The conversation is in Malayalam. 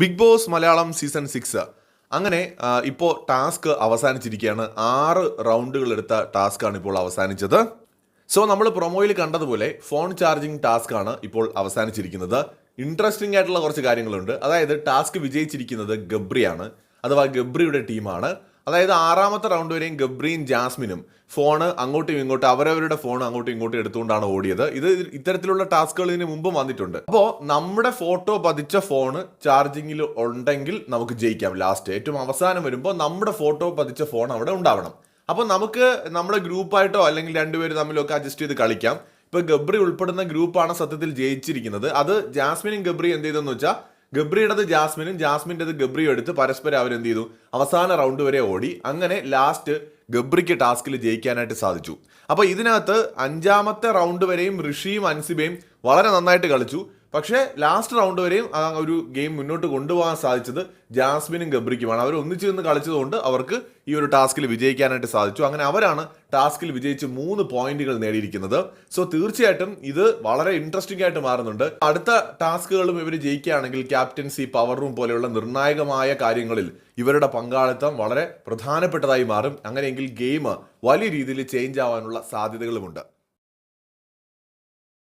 Bigg Boss Malayalam season six അങ്ങനെ ഇപ്പോൾ ടാസ്ക് അവസാനിച്ചിരിക്കുകയാണ്. ആറ് റൗണ്ടുകൾ എടുത്ത ടാസ്ക് ആണ് ഇപ്പോൾ അവസാനിച്ചത്. സോ നമ്മൾ പ്രൊമോയിൽ കണ്ടതുപോലെ ഫോൺ ചാർജിങ് ആണ് ഇപ്പോൾ അവസാനിച്ചിരിക്കുന്നത്. ഇൻട്രസ്റ്റിംഗ് ആയിട്ടുള്ള കുറച്ച് കാര്യങ്ങളുണ്ട്. അതായത് ടാസ്ക് വിജയിച്ചിരിക്കുന്നത് ഗബ്രിയാണ്. അഥവാ ഗബ്രിയുടെ ടീമാണ്. അതായത് ആറാമത്തെ റൗണ്ട് വരെയും ഗബ്രീൻ ജാസ്മിനും ഫോണ് അങ്ങോട്ടും ഇങ്ങോട്ടും അവരവരുടെ ഫോൺ അങ്ങോട്ടും ഇങ്ങോട്ടും എടുത്തുകൊണ്ടാണ് ഓടിയത്. ഇത് ഇത്തരത്തിലുള്ള ടാസ്കുകൾ ഇതിന് മുമ്പ് വന്നിട്ടുണ്ട്. അപ്പോൾ നമ്മുടെ ഫോട്ടോ പതിച്ച ഫോണ് ചാർജിങ്ങിൽ ഉണ്ടെങ്കിൽ നമുക്ക് ജയിക്കാം. ലാസ്റ്റ് ഏറ്റവും അവസാനം വരുമ്പോൾ നമ്മുടെ ഫോട്ടോ പതിച്ച ഫോൺ അവിടെ ഉണ്ടാവണം. അപ്പോൾ നമുക്ക് നമ്മുടെ ഗ്രൂപ്പായിട്ടോ അല്ലെങ്കിൽ രണ്ടുപേരും തമ്മിലൊക്കെ അഡ്ജസ്റ്റ് ചെയ്ത് കളിക്കാം. ഇപ്പൊ ഗബ്രി ഉൾപ്പെടുന്ന ഗ്രൂപ്പാണ് സത്യത്തിൽ ജയിച്ചിരിക്കുന്നത്. അത് ജാസ്മിനും ഗബ്രി എന്ത് ചെയ്തെന്ന് വെച്ചാൽ ഗബ്രിയുടേത് ജാസ്മിനും ജാസ്മിന്റെത് ഗബ്രിയും എടുത്ത് പരസ്പരം അവരെന്ത് ചെയ്തു അവസാന റൗണ്ട് വരെ ഓടി. അങ്ങനെ ലാസ്റ്റ് ഗബ്രിക്ക് ടാസ്കിൽ ജയിക്കാനായിട്ട് സാധിച്ചു. അപ്പോൾ ഇതിനകത്ത് അഞ്ചാമത്തെ റൗണ്ട് വരെയും ഋഷിയും അൻസിബയും വളരെ നന്നായിട്ട് കളിച്ചു. പക്ഷേ ലാസ്റ്റ് റൗണ്ട് വരെയും ആ ഒരു ഗെയിം മുന്നോട്ട് കൊണ്ടുപോകാൻ സാധിച്ചത് ജാസ്മിനും ഗബ്രിക്കുമാണ്. അവർ ഒന്നിച്ചു നിന്ന് കളിച്ചതുകൊണ്ട് അവർക്ക് ഈ ഒരു ടാസ്കിൽ വിജയിക്കാനായിട്ട് സാധിച്ചു. അങ്ങനെ അവരാണ് ടാസ്കിൽ വിജയിച്ച് മൂന്ന് പോയിന്റുകൾ നേടിയിരിക്കുന്നത്. സോ തീർച്ചയായിട്ടും ഇത് വളരെ ഇൻട്രസ്റ്റിംഗ് ആയിട്ട് മാറുന്നുണ്ട്. അടുത്ത ടാസ്കുകളും ഇവർ ജയിക്കുകയാണെങ്കിൽ ക്യാപ്റ്റൻസി പവർ റൂം പോലെയുള്ള നിർണായകമായ കാര്യങ്ങളിൽ ഇവരുടെ പങ്കാളിത്തം വളരെ പ്രധാനപ്പെട്ടതായി മാറും. അങ്ങനെയെങ്കിൽ ഗെയിം വലിയ രീതിയിൽ ചേഞ്ച് ആവാനുള്ള സാധ്യതകളുമുണ്ട്.